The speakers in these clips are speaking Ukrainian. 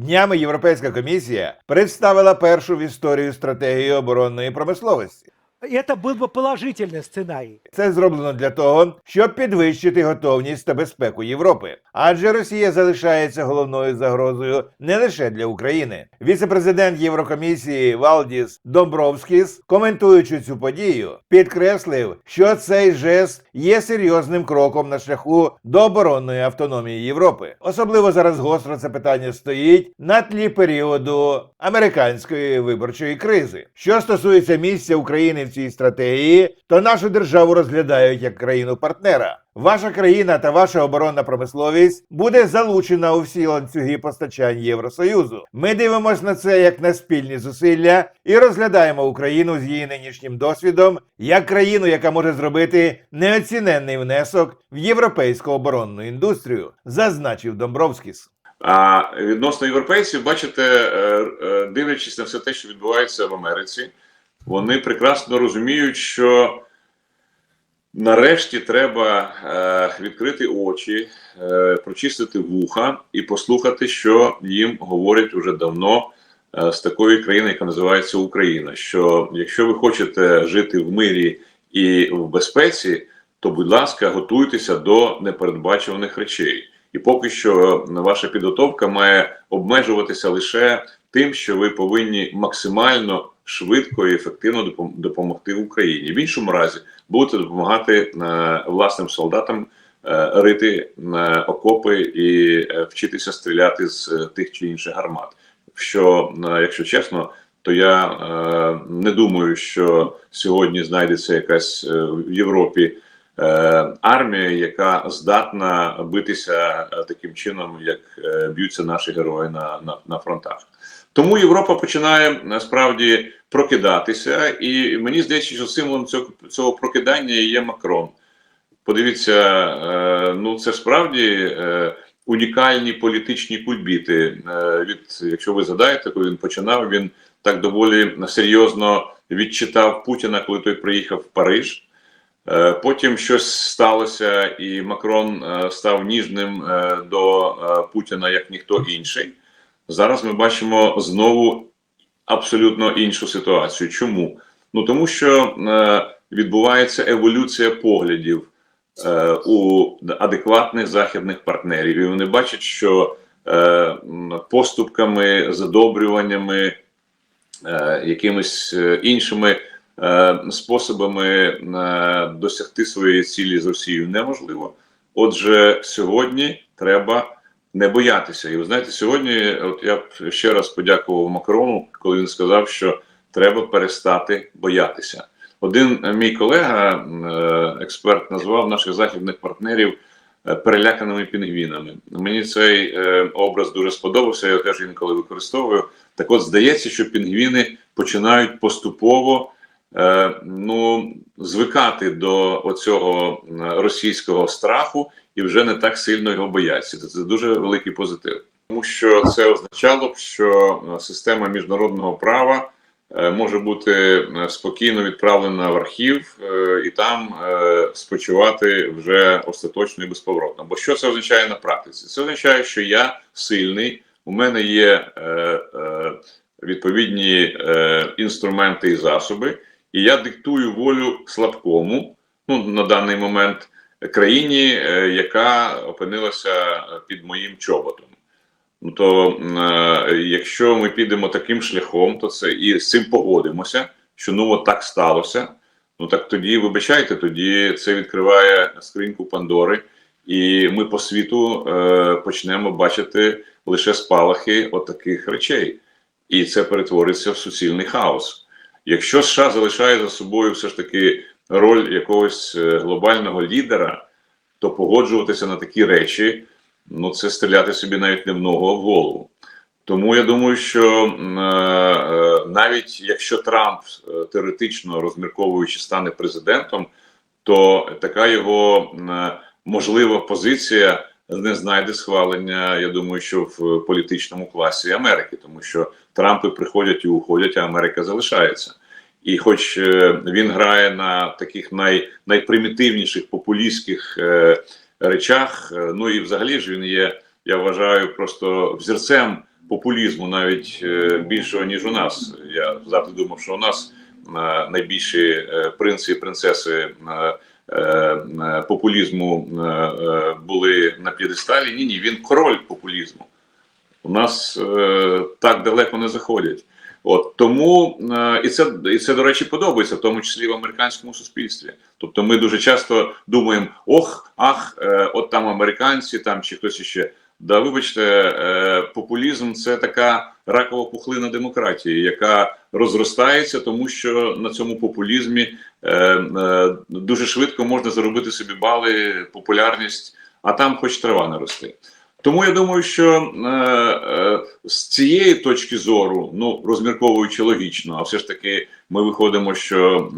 Днями Європейська комісія представила першу в історії стратегію оборонної промисловості. Это был бы положительный сценарий. Це зроблено для того, щоб підвищити готовність та безпеку Європи. Адже Росія залишається головною загрозою не лише для України. Віце-президент Єврокомісії Валдіс Домбровскіс, коментуючи цю подію, підкреслив, що цей жест є серйозним кроком на шляху до оборонної автономії Європи. Особливо зараз гостро це питання стоїть на тлі періоду американської виборчої кризи. Що стосується місця України в цій стратегії, то нашу державу розглядають як країну-партнера. Ваша країна та ваша оборонна промисловість буде залучена у всі ланцюги постачань Євросоюзу. Ми дивимося на це як на спільні зусилля і розглядаємо Україну з її нинішнім досвідом як країну, яка може зробити неоціненний внесок в європейську оборонну індустрію, зазначив Домбровскіс. А відносно європейців, бачите, е, е, дивлячись на все те, що відбувається в Америці, вони прекрасно розуміють, що нарешті треба е, відкрити очі, е, прочистити вуха і послухати, що їм говорять уже давно е, з такої країни, яка називається Україна. Що якщо ви хочете жити в мирі і в безпеці, то будь ласка, готуйтеся до непередбачуваних речей. І поки що ваша підготовка має обмежуватися лише тим, що ви повинні максимально швидко і ефективно допом- допомогти Україні. В іншому разі будете допомагати е, власним солдатам е, рити е, окопи і вчитися стріляти з тих чи інших гармат. Що, якщо чесно, то я не думаю, що сьогодні знайдеться якась в Європі армія, яка здатна битися таким чином, як б'ються наші герої на, на, на фронтах. Тому Європа починає насправді прокидатися, і мені здається, що символом цього, цього прокидання є Макрон. Подивіться, е, ну це справді е, унікальні політичні кульбіти. Е, від, якщо ви згадаєте, коли він починав, він так доволі серйозно відчитав Путіна, коли той приїхав в Париж. Потім щось сталося, і Макрон став ніжним до Путіна як ніхто інший. Зараз ми бачимо знову абсолютно іншу ситуацію. Чому? Ну тому що е, відбувається еволюція поглядів е, у адекватних західних партнерів, і вони бачать, що е, поступками, задобрюваннями, е, якимись е, іншими е, способами е, досягти своєї цілі з Росією неможливо. Отже, сьогодні треба не боятися. І ви знаєте, сьогодні, от я б ще раз подякував Макрону, коли він сказав, що треба перестати боятися. Один е, мій колега, е, експерт, назвав наших західних партнерів е, переляканими пінгвінами. Мені цей образ дуже сподобався. Я теж інколи використовую. Так, от здається, що пінгвіни починають поступово ну, звикати до оцього російського страху і вже не так сильно його бояться. Це, дуже великий позитив, тому що це означало б, що е, система міжнародного права е, може бути е, спокійно відправлена в архів е, і там е, спочивати вже остаточно і безповоротно. Бо що це означає на практиці? Це означає, що я сильний, у мене є е, е, відповідні е, інструменти і засоби, і я диктую волю слабкому, ну на даний момент країні, е, яка опинилася під моїм чоботом. Ну то е, якщо ми підемо таким шляхом, то це і з цим погодимося, що ну от так сталося. Ну так тоді, вибачайте, тоді це відкриває скриньку Пандори, і ми по світу е, почнемо бачити лише спалахи отаких речей, і це перетвориться в суцільний хаос. Якщо США залишає за собою все ж таки роль якогось е, глобального лідера, то погоджуватися на такі речі, ну це стріляти собі навіть не в ногу, а в голову. Тому я думаю, що е, е, навіть якщо Трамп теоретично розмірковуючи стане президентом, то така його можлива позиція не знайде схвалення. Я думаю, що в політичному класі Америки, тому що Трампи приходять і уходять, а Америка залишається. І хоч е, він грає на таких най, найпримітивніших популістських е, речах, е, ну і взагалі ж він є, я вважаю, просто взірцем популізму навіть більшого ніж у нас. Я завжди думав, що у нас найбільші е, принци і принцеси е, популізму е, е, були на п'єдесталі. Ні, ні, він король популізму. У нас е, так далеко не заходять. От тому е, і це і це до речі подобається, в тому числі в американському суспільстві. Тобто, ми дуже часто думаємо: ох, ах, е, от там американці, там чи хтось іще. Да, вибачте, е, популізм це така ракова пухлина демократії, яка розростається, тому що на цьому популізмі е, е, дуже швидко можна заробити собі бали, популярність, а там хоч трава не росте. Тому я думаю, що з цієї точки зору, ну розмірковуючи логічно, а все ж таки ми виходимо, що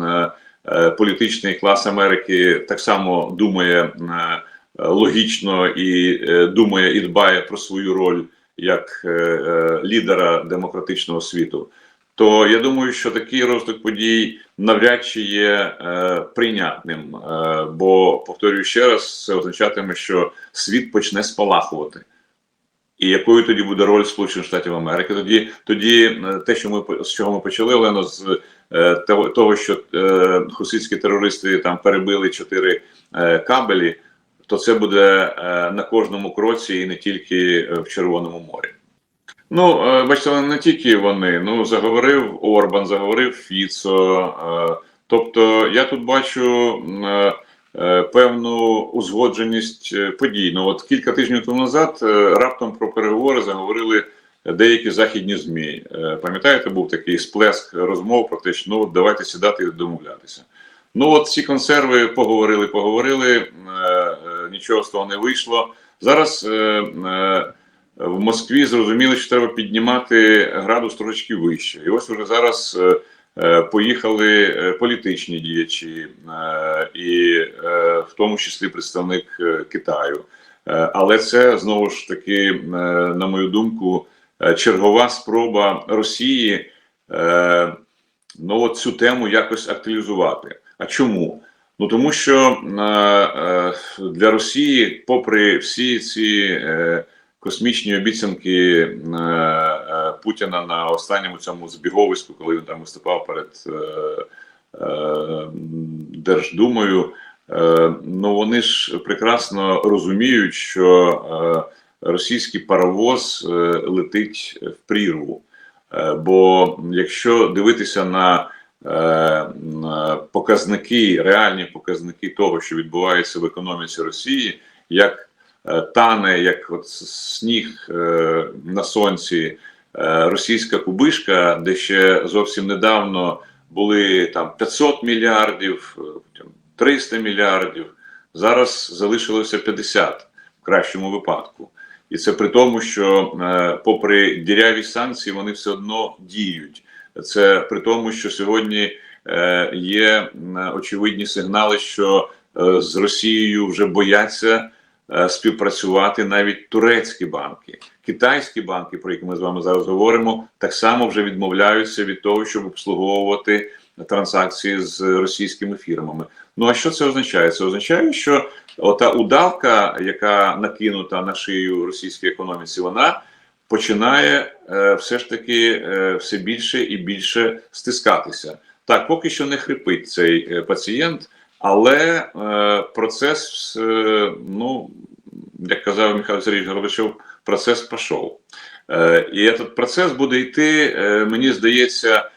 політичний клас Америки так само думає логічно і е, думає і дбає про свою роль як е, е, лідера демократичного світу. То я думаю, що такий розвиток подій навряд чи є е, прийнятним, е, бо повторюю ще раз, це означатиме, що світ почне спалахувати. І якою тоді буде роль Сполучених Штатів Америки? Тоді, тоді е, те, що ми з чого ми почали, Олено, з е, того, що е, терористи там перебили чотири е, кабелі, то це буде е, на кожному кроці і не тільки е, в Червоному морі. Ну, е, бачите, не тільки вони. Ну, заговорив Орбан, заговорив Фіцо. Тобто, я тут бачу певну узгодженість подій. Ну, от кілька тижнів тому назад раптом про переговори заговорили деякі західні ЗМІ. Пам'ятаєте, був такий сплеск розмов про те, що ну, давайте сідати і домовлятися. Ну, от ці консерви поговорили, поговорили, нічого з того не вийшло. Зараз. Е, е, в Москві зрозуміли, що треба піднімати градус трошечки вище. І ось уже зараз е, е, поїхали е, політичні діячі, е, і е, в тому числі представник е, Китаю. Е, але це знову ж таки, е, на мою думку, чергова спроба Росії е, ну, от цю тему якось актуалізувати. А чому? Ну тому що е, е, для Росії, попри всі ці е, космічні обіцянки Путіна на останньому цьому збіговиську, коли він там виступав перед Держдумою. Ну вони ж прекрасно розуміють, що російський паровоз летить в прірву. Бо якщо дивитися на показники, реальні показники того, що відбувається в економіці Росії, як е, тане, як от сніг е, на сонці, е, російська кубишка, де ще зовсім недавно були там 500 мільярдів, е, 300 мільярдів. Зараз залишилося 50 в кращому випадку. І це при тому, що, е, попри діряві санкції, вони все одно діють. Це при тому, що сьогодні е, є очевидні сигнали, що е, з Росією вже бояться е, співпрацювати навіть турецькі банки, китайські банки, про які ми з вами зараз говоримо, так само вже відмовляються від того, щоб обслуговувати транзакції з російськими фірмами. Ну а що це означає? Це означає, що ота удавка, яка накинута на шию російській економіці, вона починає е, все ж таки е, все більше і більше стискатися. Так, поки що не хрипить цей е, пацієнт, але процес, ну як казав Михайло Сергійович Горбачов, процес пішов. І цей процес буде йти, мені здається,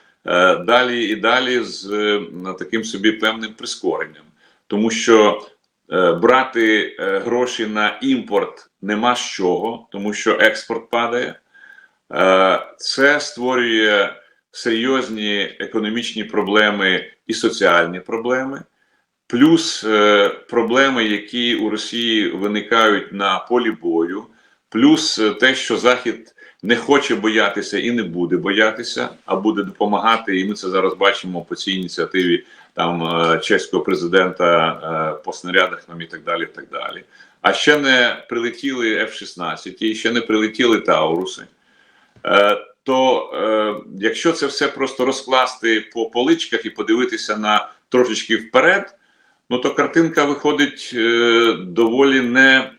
далі і далі з таким собі певним прискоренням, тому що брати е, гроші на імпорт нема з чого, тому що експорт падає. Е, Це створює серйозні економічні проблеми і соціальні проблеми, плюс е, проблеми, які у Росії виникають на полі бою, плюс е, те, що Захід не хоче боятися і не буде боятися, а буде допомагати. І ми це зараз бачимо по цій ініціативі там е, чеського президента е, по снарядах нам і так далі. і так далі. А ще не прилетіли F-16, і ще не прилетіли Тауруси. Е, То якщо це все просто розкласти по поличках і подивитися на трошечки вперед, ну то картинка виходить доволі не,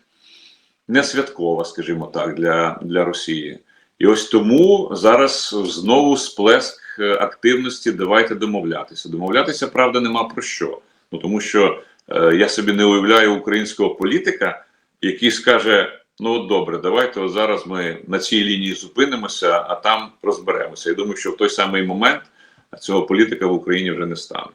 не святкова, скажімо так, для, для Росії. І ось тому зараз знову сплеск е, активності. Давайте домовлятися. Домовлятися, правда, нема про що. Ну тому що е, я собі не уявляю українського політика, який скаже: ну от добре, давайте от зараз ми на цій лінії зупинимося, а там розберемося. Я думаю, що в той самий момент цього політика в Україні вже не стане.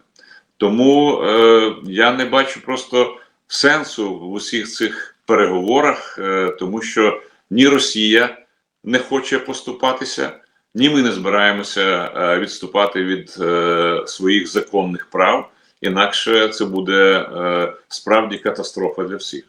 Тому е, я не бачу просто сенсу в усіх цих переговорах, е, тому що ні Росія не хоче поступатися, ні ми не збираємося е, відступати від е, своїх законних прав. Інакше це буде е, справді катастрофа для всіх.